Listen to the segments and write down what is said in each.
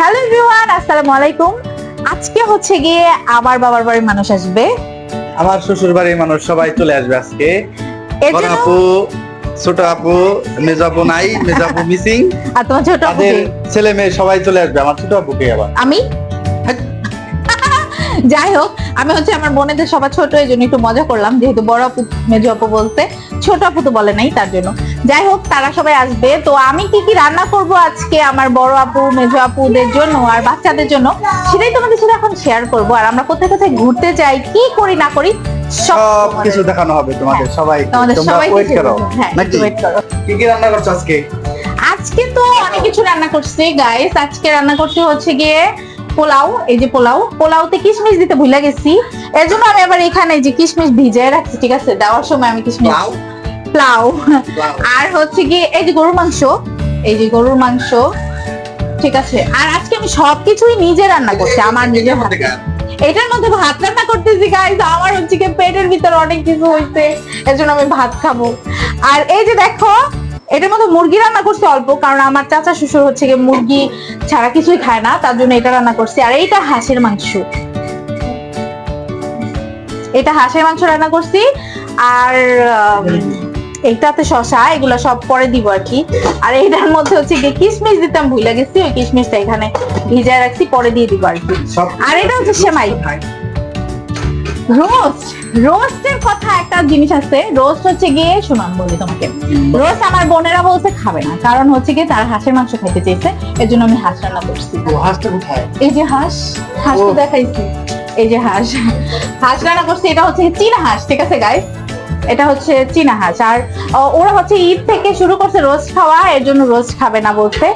Hello viewer আসসালামু আলাইকুম। আজকে হচ্ছে গিয়ে আমার বাবার বাড়ির মানুষ আসবে। আমার শ্বশুর বাড়ির মানুষ সবাই চলে আসবে আজকে। বড় আপু ছোট আপু মেজ আপু নাই মেজাবু মিসিং আর তোমার ছোট আপু ছেলে মেয়ে সবাই চলে আসবে আমার ছোট আপুকে আবার। আমি? যাই হোক আমি হচ্ছে আমার বোনেদের সবার ছোট এই জন্য একটু মজা করলাম। যেহেতু বড় আপু মেজো আপু বলতে ছোট আপু তো বলে নাই তার জন্য। যাই হোক তারা সবাই আসবে। তো আমি কি কি রান্না করব আজকে আমার বড় আপু মেজো আপুদের জন্য আর বাচ্চাদের জন্য সেটাই তোমাদের সাথে এখন শেয়ার করব। আর আমরা কোথায় কোথায় ঘুরতে যাই কি করি না করি সব কিছু দেখানো হবে তোমাদের সবাই তোমাদের তোমরা সবাই ওয়েট করো। হ্যাঁ নাকি? ওয়েট করো। কি কি রান্না করছ আজকে? আজকে তো অনেক কিছু রান্না করছি গাইস আজকে রান্না করছি হচ্ছে গিয়ে পোলাও এই যে পোলাও পোলাওতে কিশমিশ দিতে ভুলে গেছি। এর জন্য আমি আবার এখানে যে কিশমিশ ভিজিয়ে রাখছি ঠিক আছে? দেওয়ার সময় আমি কিশমিশ পোলাও আর হচ্ছে গিয়ে এই যে গরুর মাংস এই যে গরুর মাংস ঠিক আছে? আর আজকে আমি সবকিছুই নিজে রান্না করছি আমার নিজের হাতে। এটার মধ্যে ভাত রান্না করতেছি গাইস আমার হচ্ছে কি পেটের ভিতর অনেক কিছু হইছে এর জন্য আমি ভাত খাব। আর এই যে দেখো এটার মধ্যে মুরগি রান্না করছি অল্প কারণ আমার চাচা শ্বশুর হচ্ছে গিয়ে মুরগি ছাড়া কিছুই খায় না তার জন্য এটা রান্না করছি। আর এইটা হাঁসের মাংস। এটা হাঁসের মাংস রান্না করছি আর এইটাতে শশা এগুলো সব পরে দিব আর কি। আর এইটার মধ্যে হচ্ছে গিয়ে কিশমিশ দিতাম ভুলে গেছি ওই কিশমিশটা এখানে ভিজায় রাখছি পরে দিয়ে দিব আর কি। আর এটা হচ্ছে সেমাই। রোস্ট রোস্টের কথা একটা জিনিস আছে। রোস্ট হচ্ছে গিয়ে শুনান বলি তোমাকে। রোস্ট আমার বোনেরা বলছে খাবে না কারণ হচ্ছে গিয়ে তার হাঁসের মাংস খাইতে চেয়েছে এর জন্য আমি হাঁস রান্না করছি। হাঁসটা কোথায়? এই যে হাঁস হাঁস তো দেখাইছি। এই যে হাঁস হাঁস রান্না করছি এটা হচ্ছে চীনা হাঁস ঠিক আছে গাইস এটা হচ্ছে চীনা হাঁস। আর ওরা হচ্ছে ঈদ থেকে শুরু করছে রোস্ট খাওয়া এর জন্য রোস্ট খাবে না বলছে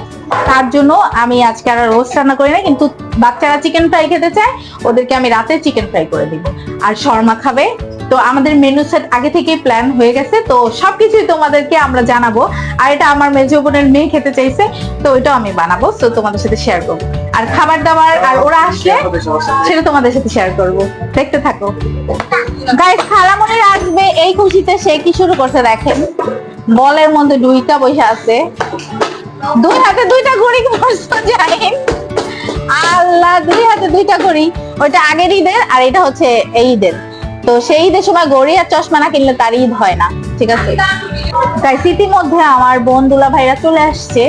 তার জন্য আমি আজকে আর রোস্ট রান্না করি না, কিন্তু বাচ্চারা চিকেন ফ্রাই খেতে চায়, ওদেরকে আমি রাতে চিকেন ফ্রাই করে দিব। আর শর্মা খাবে। তো আমাদের মেনু সেট আগে থেকেই প্ল্যান হয়ে গেছে, তো সবকিছুই তোমাদেরকে আমরা জানাব। আর এটা আমার মেজো বোনের মেয়ে খেতে চাইছে, তো ওইটাও আমি বানাবো, তো তোমাদের সাথে শেয়ার করব। আর খাবার দাবার, আর ওরা আসলে সেটা তোমাদের সাথে শেয়ার করব। দেখতে থাকো। গাইস খালামনির আসবে এই খুশিতে সে কি শুরু করতে দেখেন। বলের মধ্যে দুইটা বসে আছে। দুই হাতে দুইটা ঘড়ি পরছো আল্লাহ, দুই হাতে দুইটা ঘড়ি। ওইটা আগের ঈদের আর এটা হচ্ছে এই ঈদের। তো সেই ঈদের সময় ঘড়ি আর চশমা না কিনলে তার ঈদ হয় না, ঠিক আছে? তাই ইতিমধ্যে আমার বোন দুলা ভাইরা চলে আসছে।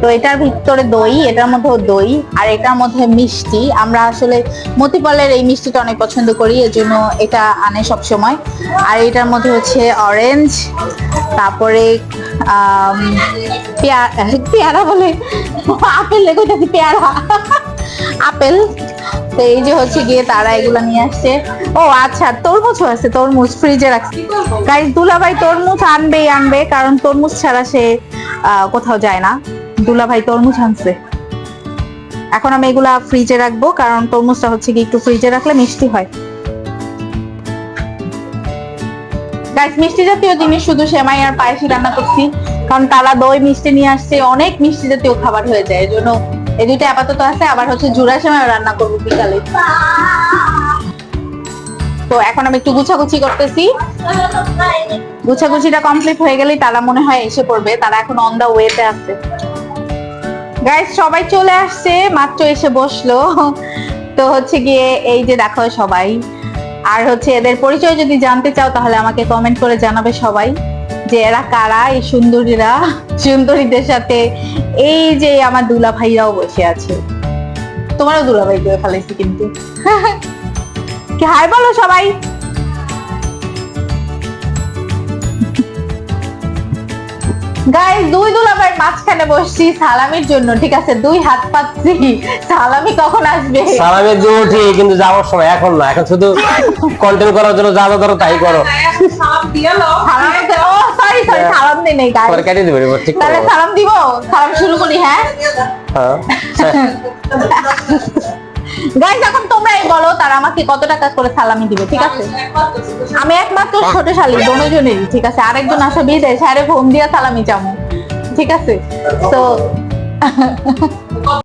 তো এটার ভিতরে দই, এটার মধ্যেও দই, আর এটার মধ্যে মিষ্টি। আমরা আসলে মতিপালের এই মিষ্টিটা অনেক পছন্দ করি, এজন্য এটা আনে সব সময় আর এটার মধ্যে হচ্ছে অরেঞ্জ তারপরে পেয়ারা বলে? আপেল লেগেছি পেয়ারা। আপেল। তো এই যে হচ্ছে গিয়ে তারা এগুলো নিয়ে আসছে। ও আচ্ছা তরমুজও আছে, তরমুজ ফ্রিজে রাখছি। গাইস দুলাভাই তরমুজ আনবেই, আনবে, কারণ তরমুজ ছাড়া সে কোথাও যায় না। দুলাভাই তরমুজ আনছে। এখন আমি এগুলা ফ্রিজে রাখব, কারণ তরমুজটা হচ্ছে কি একটু ফ্রিজে রাখলে মিষ্টি হয়। গাইস মিষ্টি জাতীয় জিনিস শুধু সেমাই আর রান্না করছি, কারণ দই, মিষ্টি নিয়ে আসছে, অনেক মিষ্টি জাতীয় খাবার হয়ে যায় এই জন্য এই দুইটা আপাতত আছে, আবার হচ্ছে জুড়া সেমাই রান্না করব বিকালে। তো এখন আমি একটু গুছাগুছি করতেছি। গুছাগুছিটা কমপ্লিট হয়ে গেলেই তারা মনে হয় এসে পড়বে, তারা এখন অন দা ওয়েতে আছে। গাইস সবাই চলে আসছে, মাত্র এসে বসল। তো হচ্ছে গিয়ে এই যে দেখো সবাই। আর হচ্ছে এদের পরিচয় যদি জানতে চাও, তাহলে আমাকে কমেন্ট করে জানাবে সবাই যে এরা কারা, এই সুন্দরীরা, সুন্দরীদের সাথে এই যে আমার দুলা ভাইরাও বসে আছে। তোমারও দুলা ভাই করে ফেলাইছি কিন্তু। কি হাই বলো সবাই। গাইস দুই দুলাভাই মাঝখানে বসছি সালামির জন্য ঠিক আছে? দুই হাত পাচ্ছি সালামি কখন আসবে? সালামের জন্য ঠিক কিন্তু যাওয়ার সময় এখন না এখন শুধু কন্টেন্ট করার জন্য যা ধরো তাই করো। সালাম ও সরি সরি সালাম দিই নেই গাইস দিবে ঠিক তাহলে সালাম দিব? সালাম শুরু করি হ্যাঁ? হ্যাঁ গাইস এখন তোমরাই বলো, তার আমাকে কত টাকা করে সালামি দিবে, ঠিক আছে? আমি একমাত্র ছোট শালি দোনোজনেরই, ঠিক আছে? আরেকজন আসা দেয়, স্যারে ফোন দিয়া সালামি চামু, ঠিক আছে? তো